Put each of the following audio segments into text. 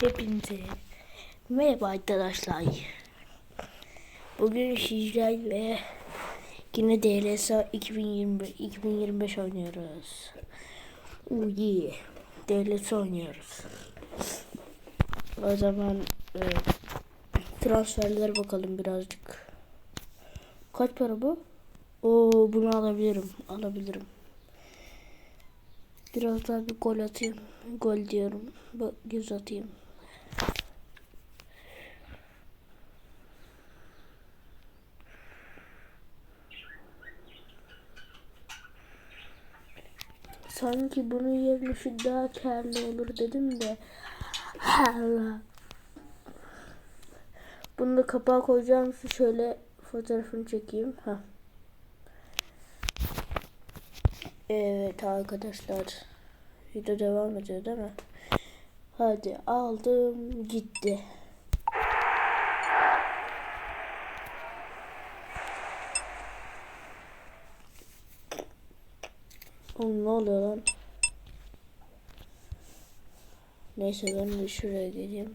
Hepinize merhaba arkadaşlar. Bugün sizlerle yine DLSA 2020 2025 oynuyoruz. Oh yeah. DLSA oynuyoruz. O zaman e, transferlere bakalım birazcık. Kaç para bu? Oo bunu alabilirim. Alabilirim. Biraz daha bir gol atayım. Gol diyorum. Göz atayım. Sanki bunun yerine şu daha karlı olur dedim de. Allah. Bunu da kapağa koyacağım. Şu şöyle fotoğrafını çekeyim. Ha. Evet arkadaşlar. Video devam ediyor değil mi? Hadi aldım gitti. Oğlum ne oluyor lan? Neyse ben de şuraya geleyim.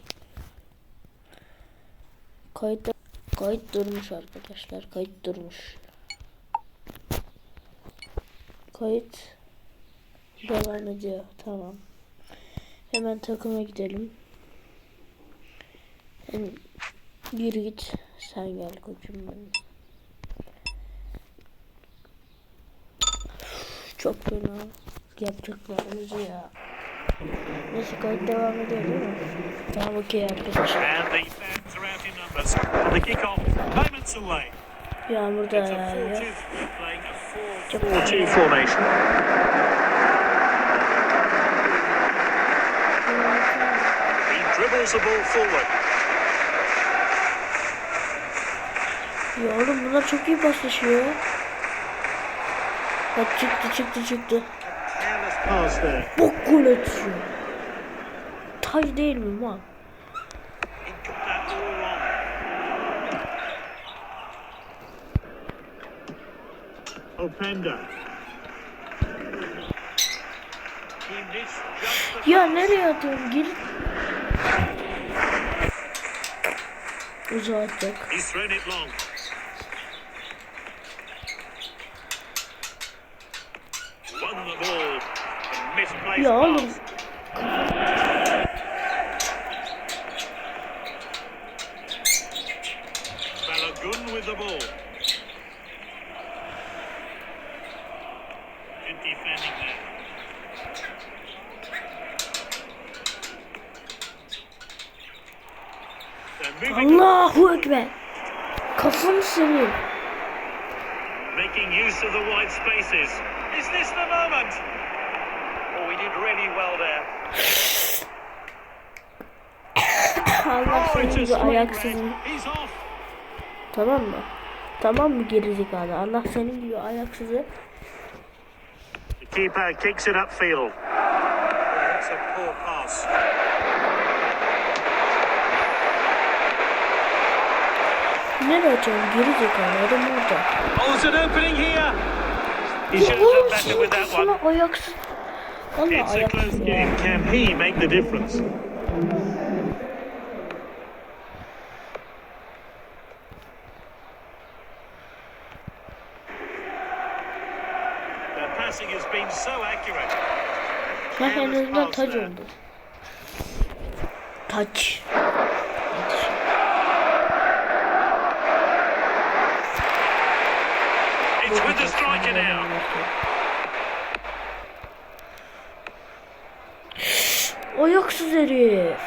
Kayıt kayıt durmuş arkadaşlar. Kayıt durmuş. Kayıt devam ediyor. Tamam. Hemen takıma gidelim. Hem yürü git. Sen gel koçum benim. Çok fena yapacaklarımızı ya. Neyse kayıt devam ediyor değil mi? Tamam okey arkadaşlar. And the fans are out in numbers. The kick-off, moments away. Yağmur da yağıyor. 4-2, playing a Çok 4-2 formation. He dribbles the ball forward. Ya oğlum bunlar çok iyi paslaşıyor. Bak çıktı çıktı çıktı. Bok gol atıyor. Tay değil mi lan? Ya nereye atıyorum? Gir. Uzağa They're moving Allahu Ekber. Seveyim. making use of the wide spaces. İt's off. Tamam mı? Tamam mı gerizekalı? Allah senin gibi ayaksızı. Keeper kicks it upfield. That's a poor pass. Nereye atıyorsun gerizekalı? Adam orada. Oh, there's an opening here. He should have done better with that one. ayaksız. Valla It's a ayaksız close ya. game. Can he make the difference? Their passing has been so accurate. Bak en Careless azından pass taç oldu. Taç. It's with the striker now. Ayaksız herif.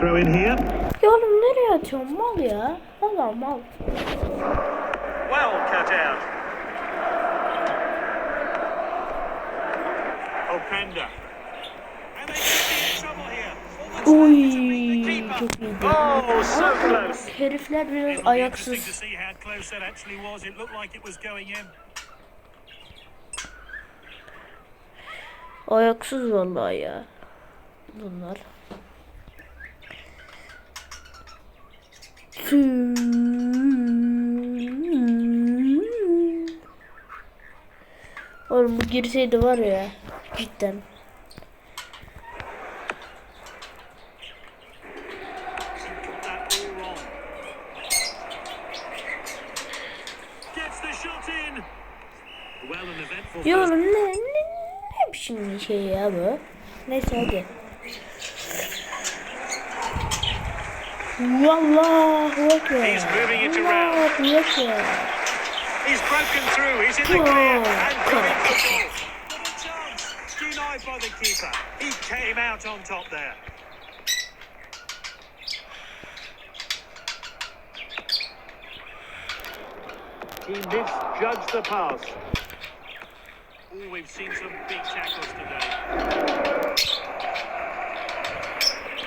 Throw in here. Ya oğlum nereye atıyorsun mal ya? Valla mal. Well cut out. Openda. And they could be in trouble here. All Oy that's left is to beat the keeper. çok. Oh, so Ama close. herifler biraz ayaksız. Ayaksız vallahi ya. Bunlar. Oğlum bu girseydi var ya cidden. Oğlum ne, ne, ne biçim şey ya bu? Neyse hadi. Vallahu Ekber. Allahu Ekber. He's broken through. He's in the clear and for goal. Chance! Denied by the keeper. He came out on top there. He misjudged the pass. We've seen some big tackles today.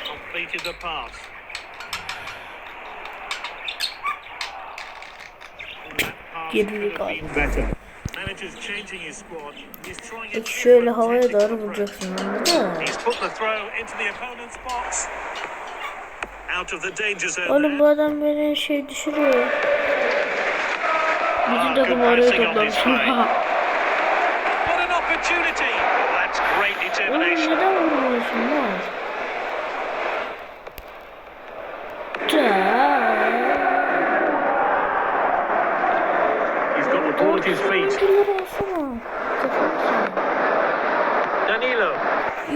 Completed the pass. That pass Geri could have kaldı. Peki şöyle havaya doğru vuracaksın anladın mı? Oğlum bu adam beni şey düşürüyor. Bütün Ah, takım oraya toplamış. display. What an opportunity! That's great Oğlum determination. neden vurmuyorsun lan? Ta. He's got the ball at his feet. Oyuncuları alsana. Kafanı sen. Danilo.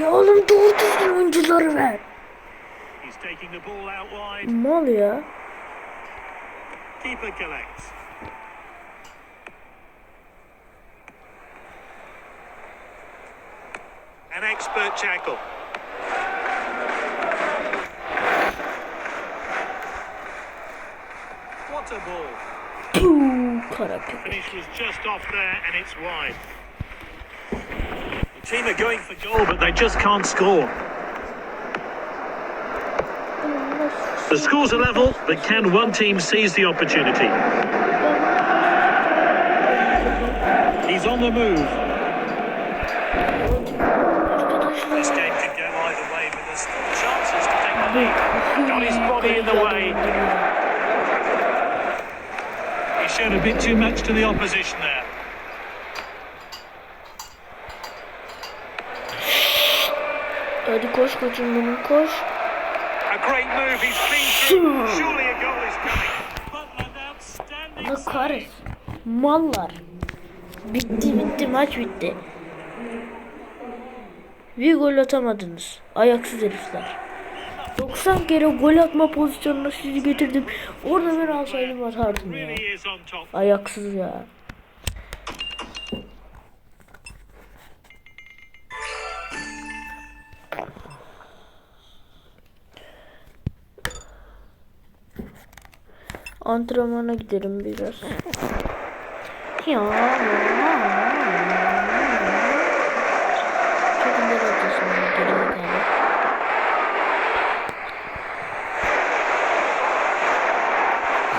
Ya oğlum doğru düzgün oyuncuları ver. Mal ya. Keeper collects. An expert tackle. What a ball. Puuu kara köpek. Finish was just off there and it's wide. The team are going for goal, but they just can't score. The scores are level, but can one team seize the opportunity? He's on the move. Got his body in the way. He showed a bit too much to the opposition there. Hadi koş koçum benim koş. A great move. He's been through. Surely a goal is coming. But an outstanding Ne save. kahretsin. Mallar. Bitti bitti maç bitti. Bir gol atamadınız. Ayaksız herifler. 90 kere gol atma pozisyonuna sizi getirdim. Orada ben alsaydım atardım ya. Ayaksız ya. Antrenmana gidelim biraz. Ya. Çok ileri atıyorsun ya, geri zekalı.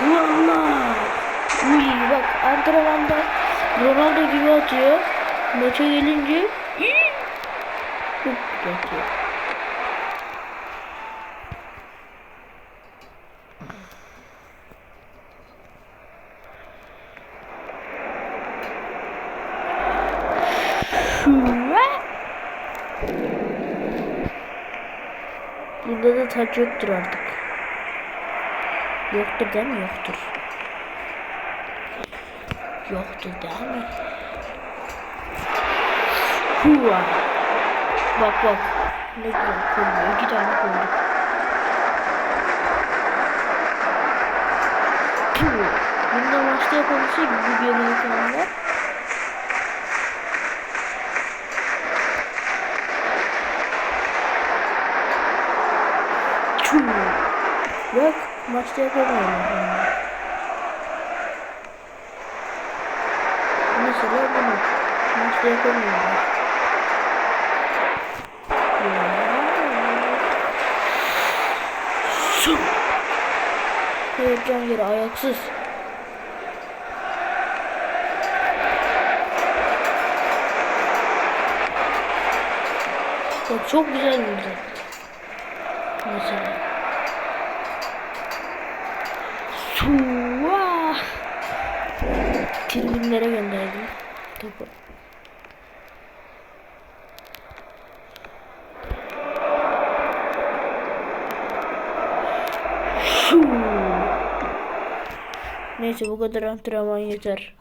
Valla. Uy bak antrenmanda Ronaldo gibi atıyor. Maça gelince. Çok atıyor. Bunda da taç yoktur artık. Yoktur değil mi? Yoktur. Yoktur değil mi? Hua. Bak bak. Ne güzel koyuyor. İki tane koyduk. Puh. Bunda maçta yapabilsek bu geriye kalanlar. Çuh. Bak maçta yapamıyorum. Mesela bunu maçta yapamıyorum. Ya. Su. Can yeri ayaksız. Bak çok güzel vurdu. Mesela. Suva. Tribünlere topu. Su. Neyse bu kadar antrenman yeter.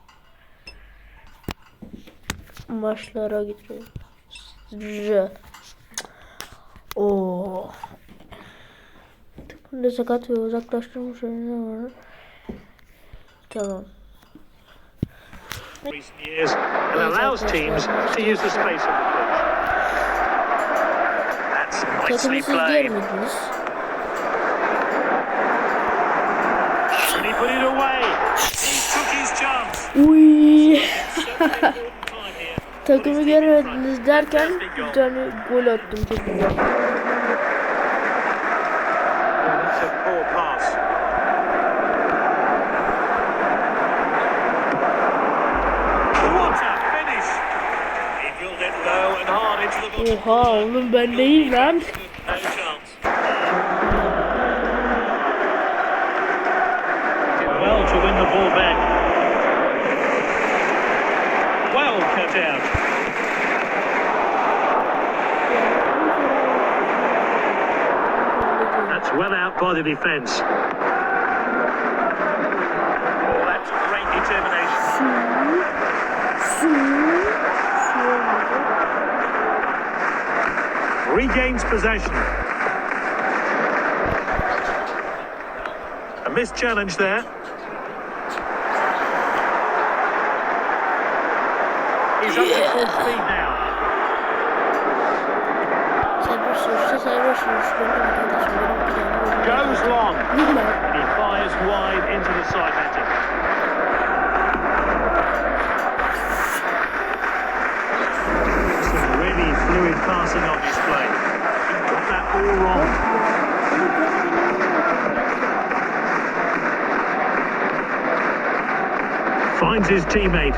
maçlara gidiyor. R. Oo. Takımda sakat ve uzaklaştırmış oyuncu var. Tamam. recent years and allows teams to use the space on the pitch. That's nicely Takımı siz played. görmediniz. And he put it away. He took his chance. Uy. Takımı görmediniz derken bir tane gol attım çok güzel. Oha oğlum ben değil lan. By the defence. Oh, that's great determination. Su. Su olmadı. Regains possession. A missed challenge there. He's up to full speed now. Serbest vuruşta serbest vuruş. Benim arkadaşım benim planım. Goes long. Bilmem. He fires wide into the side netting. Some really fluid passing on display. He got that all wrong. Finds his teammate.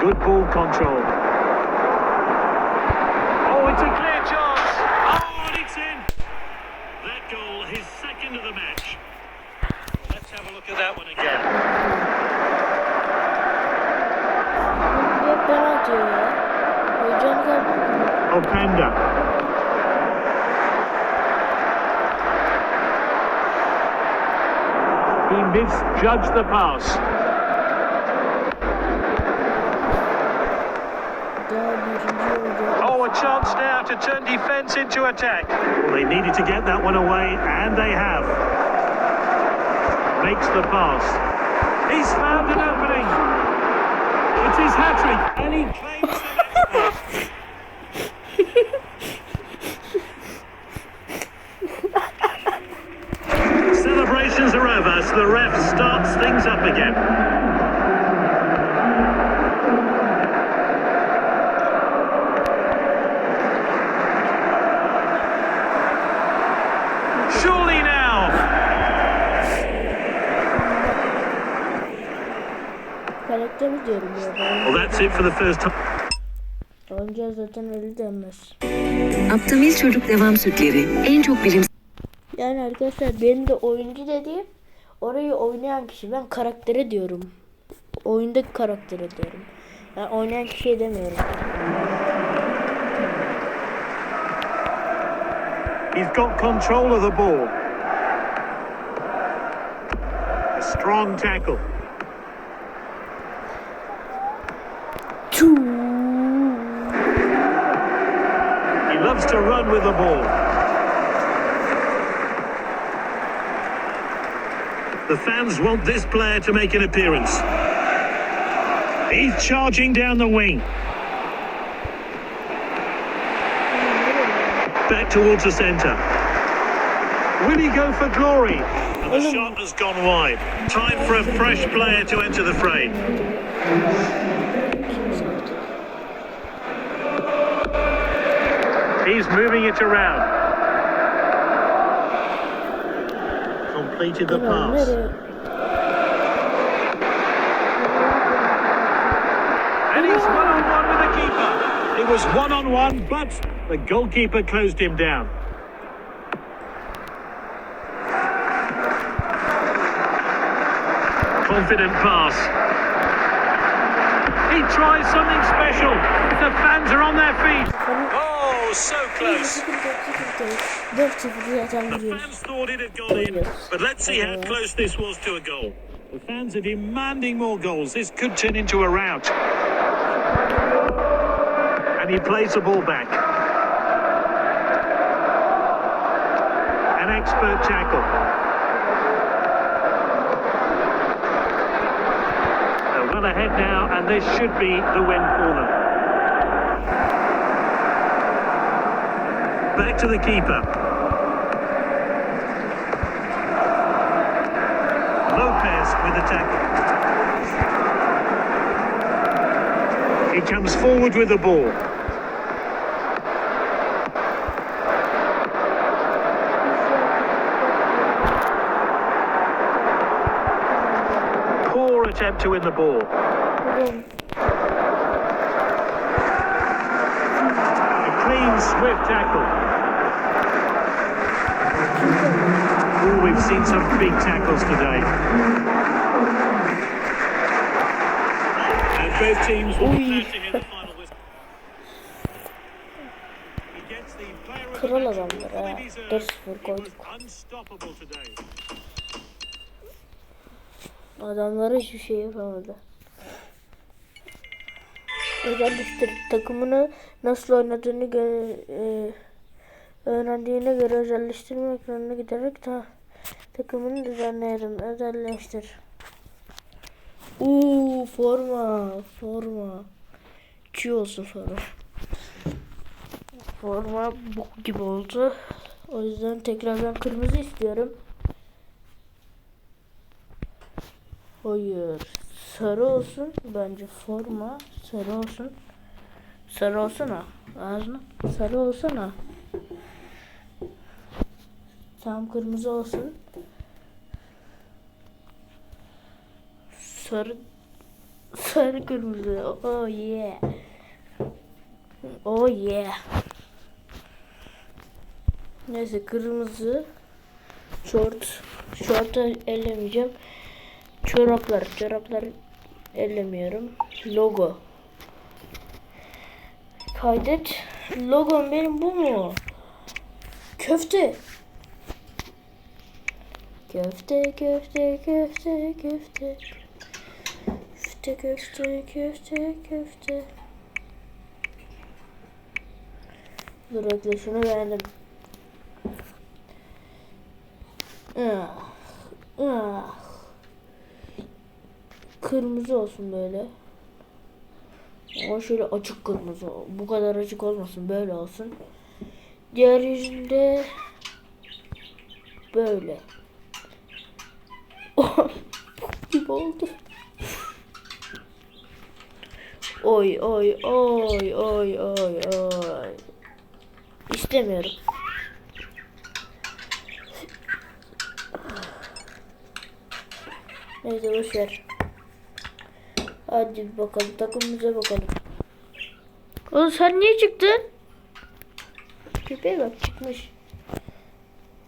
Good ball control. Oh, it's a clear chance. Oh, and it's in. That goal, his second of the match. Let's have a look at that one again. Hep bana atıyor ya. Heyecan kaldı. Openda. He misjudged the pass. Daha birinci oldu. Oh, a chance now to turn defence into attack. Well, they needed to get that one away, and they have. Makes the pass. He's found an opening. It's his hat trick, and he claims Well, that's it for the first time. Oyuncağı zaten öyle denmez. Aptamil Çocuk Devam Sütleri en çok bilim Yani arkadaşlar benim de oyuncu dediğim orayı oynayan kişi. Ben karaktere diyorum. Oyundaki karaktere diyorum. Yani oynayan kişiye demiyorum. He's got control of the ball. A strong tackle. He loves to run with the ball. The fans want this player to make an appearance. He's charging down the wing. Back towards the centre. Will he go for glory? And the shot has gone wide. Time for a fresh player to enter the fray. He's moving it around. Completed the pass. And he's one on one with the keeper. It was one on one, but the goalkeeper closed him down. Confident pass. He tries something special. The fans are on their feet. So close. 4-0 The fans thought it had gone in, but let's see how close this was to a goal. The fans are demanding more goals. This could turn into a rout. And he plays the ball back. An expert tackle. They're well ahead now, and this should be the win for them. Back to the keeper. Lopez with the tackle. He comes forward with the ball. Poor attempt to win the ball. A clean, swift tackle. We've seen some big tackles today. And both teams will be glad to hear the final whistle. He gets the player of the Kral adamlar ha. fully deserved. 4-0 He was koyduk. unstoppable today. Adamlar hiçbir şey yapamadı. Özelleştir takımını nasıl oynadığını gö- e, öğrendiğine göre özelleştirme ekranına giderek ta takımını düzenleyelim. Özelleştir. Uuu forma forma. Çiğ olsun forma. Forma bok gibi oldu. O yüzden tekrardan kırmızı istiyorum. Hayır. Sarı olsun. Bence forma sarı olsun. Sarı olsana. Ağzına. Sarı olsana. Tam kırmızı olsun. Sarı sarı kırmızı. Oh yeah. Oh yeah. Neyse kırmızı. Short. Short'u ellemeyeceğim. Çoraplar, çoraplar ellemiyorum. Logo. Kaydet. Logom benim bu mu? Köfte. Köfte, köfte, köfte, köfte. Köfte, köfte, köfte, köfte. Dur bekle şunu beğendim. Ah. Ah kırmızı olsun böyle. Ama şöyle açık kırmızı. Bu kadar açık olmasın. Böyle olsun. Diğer yüzünde böyle. Oh, gibi oldu. Oy oy oy oy oy oy. İstemiyorum. Neyse boşver. Hadi bakalım takımımıza bakalım. Oğlum sen niye çıktın? Köpeğe bak çıkmış.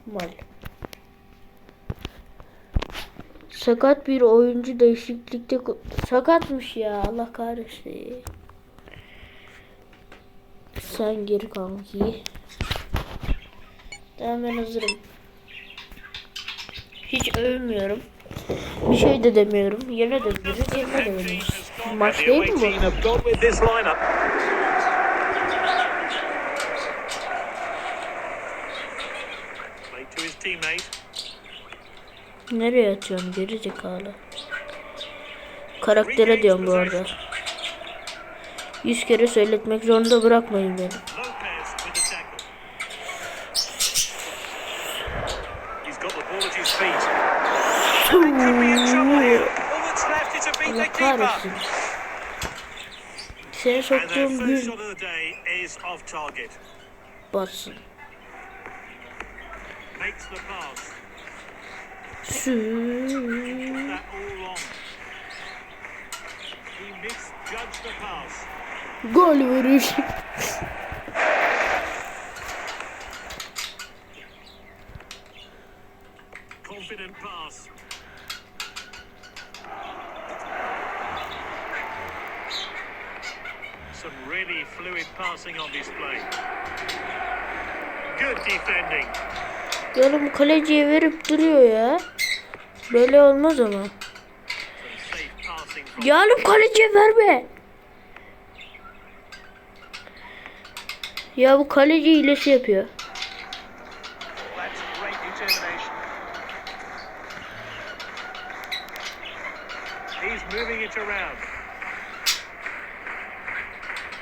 Mal. Sakat bir oyuncu değişiklikte sakatmış ya Allah kahretsin. Sen geri kanki. Tamam ben hazırım. Hiç övmüyorum. Bir şey de demiyorum. Yine de biliriz, yine de biliriz. Maç değil mi bu? have gone with this lineup. Played to his teammate. Nereye atıyorsun geri zekalı? Karaktere diyorum bu arada. Yüz kere söyletmek zorunda bırakmayın beni. Allah kahretsin. Seni soktuğum gün pass. Gol vuruş. Some really fluid passing on display. Good defending. Oğlum kaleciye verip duruyor ya. Böyle olmaz ama. Ya oğlum kaleciye verme. Ya bu kaleci hilesi yapıyor. He's moving it around.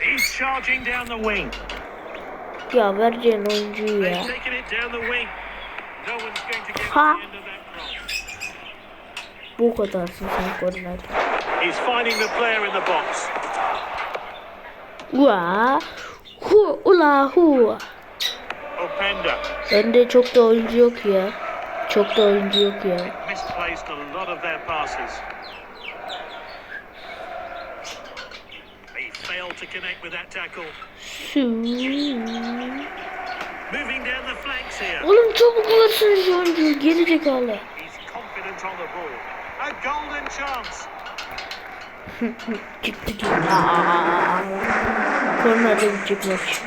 He's charging down the wing. Ya vereceğin oyuncuyu ya. They've taken it down the wing. No one's going to get to Ha. the end of that cross. Bu kadarsın sen koordinatör. He's finding the player in the box. Ua. Hu ula hu. Openda Bende çok da oyuncu yok ya. Çok da oyuncu yok ya. misplaced a lot of their passes. He failed to connect with that tackle. Su. Moving down the flanks here. Oğlum çabuk şu oyuncu. Geri zekalı. He's confident on the ball. A golden chance. Çıktı çıktı. Aa. Kornerden çıkmış.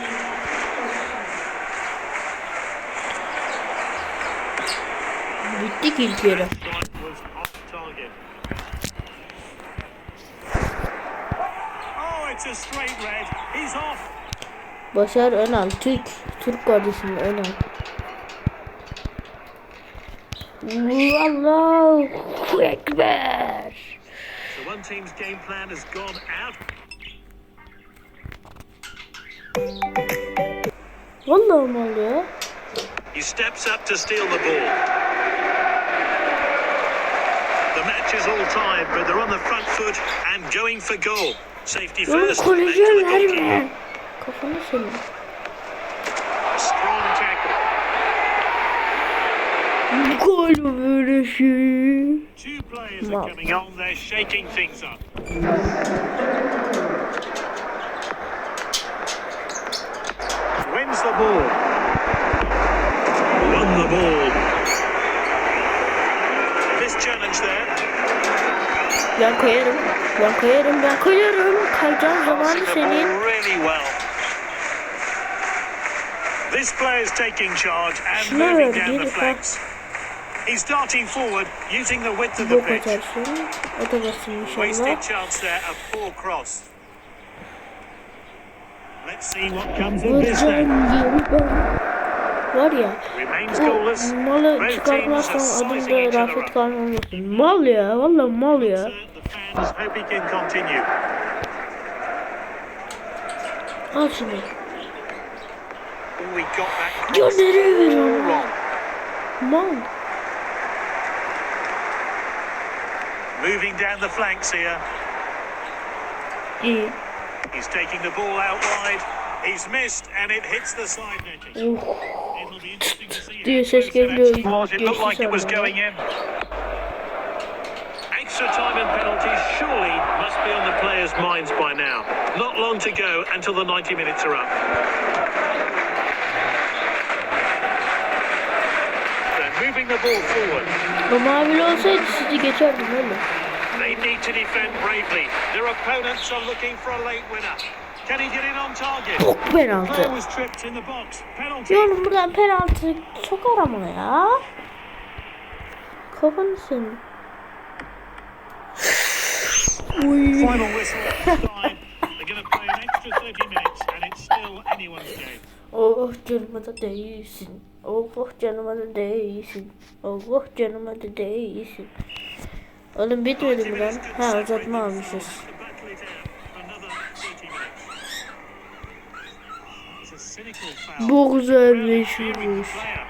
Bitti ki ilk yarı. Oh. Başar Önal Türk. Türk kardeşim Önal. Allahu Ekber. So one team's game plan has gone out. Vallahi mi oluyor? He steps up to steal the ball. The match is all tied, but they're on the front foot and going for goal. Safety Oğlum first. back to koleje the goalkeeper. Kafanı senin. A strong tackle. Gol böyle şey. Two players are coming on. They're shaking things up. Wins the ball. Won the ball. This challenge there. Ben koyarım. Ben koyarım. Ben koyarım. Kayacağın zamanı senin. really well. This player's taking charge and Şuna moving down the flanks. He's darting forward using the width of the pitch. atarsın. Atamazsın inşallah. Wasted chance there, a poor cross. Let's see what comes of this then. Var ya. O goalless. malı çıkartmazsan other Rafet kalmamasın. Mal ya. Valla mal ya. Al şunu. Ya nereye. Mal. Moving down the flanks here. İyi. He's taking the ball out wide. He's missed and it hits the side netting. It'll be interesting to see diye ses geliyor. It looked like it was going in. Extra time and penalties surely must be on the players' minds by now. Not long to go until the 90 minutes are up. Bu mavili olsaydı sizi geçerdim öyle. They need to defend bravely. Their opponents are looking for a late winner. Can he get it on target? Penaltı. Was tripped in the box. Penalty. Ya oğlum buradan penaltı sokar ama ya. Kafanı senin. Uy. Final whistle. Time. They're going to play an extra 30 minutes and it's still anyone's game. Oh canıma da değilsin. Oh canıma da değilsin. Oh canıma da değilsin. Oğlum bitmedi mi lan? Ha uzatma almışız. To battle it out for another 30 minutes. It's a cynical foul. Bu the bu. player.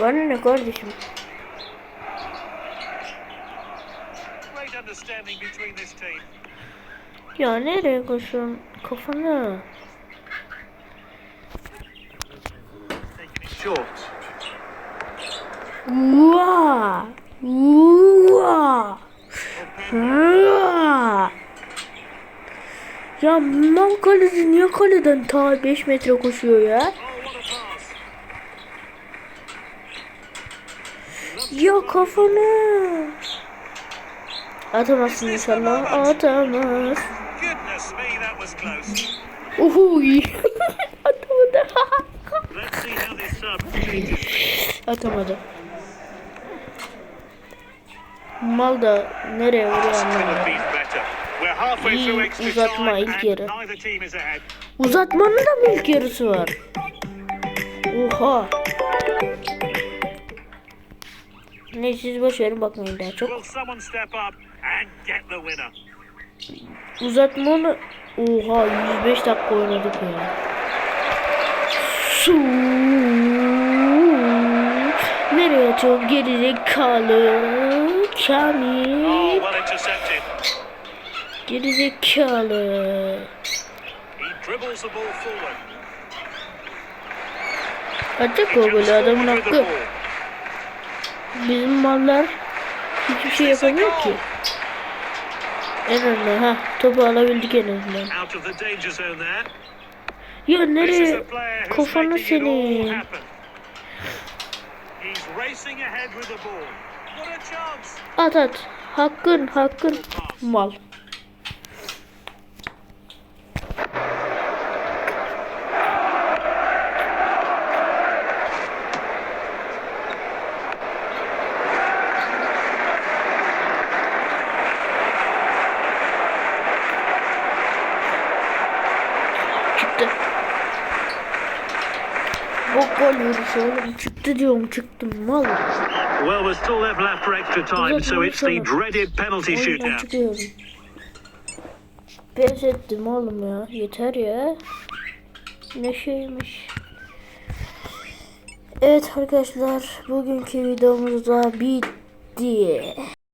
Bana ne kardeşim? Ya nereye koşuyorsun? Kafanı. Taking it short. Uaa! Uaa! Ya mal kaleci niye kaleden ta 5 metre koşuyor ya? Ya kafanı. Atamazsın inşallah. Atamaz. Uhuy. Atamadı. Let's see how this sub changes things. Atamadı. Mal da nereye vuruyor anlamadım. İyi, uzatma ilk yarı. Uzatmanın da mı ilk yarısı var? Oha. Ne siz boş verin bakmayın daha çok. Winner? Uzatmanı Oha 105 dakika oynadık ya. Su. Nereye atıyorsun gerizekalı? Oh, Kamil. the ball forward. Atacak o golü adamın hakkı. Bizim mallar hiçbir şey yapamıyor ki. En azından ha topu alabildik en azından. Ya nereye? a player who's Kafanı making it all senin. happen. He's racing ahead with the ball. What a chance! At at. Hakkın hakkın. Mal. Çıktı. Vuruşu oğlum çıktı diyorum çıktım mal. Well, we're still left left for extra time, so it's the dreaded penalty shootout. Pes ettim oğlum ya. Yeter ya. Ne şeymiş. Evet arkadaşlar bugünkü videomuz da bitti.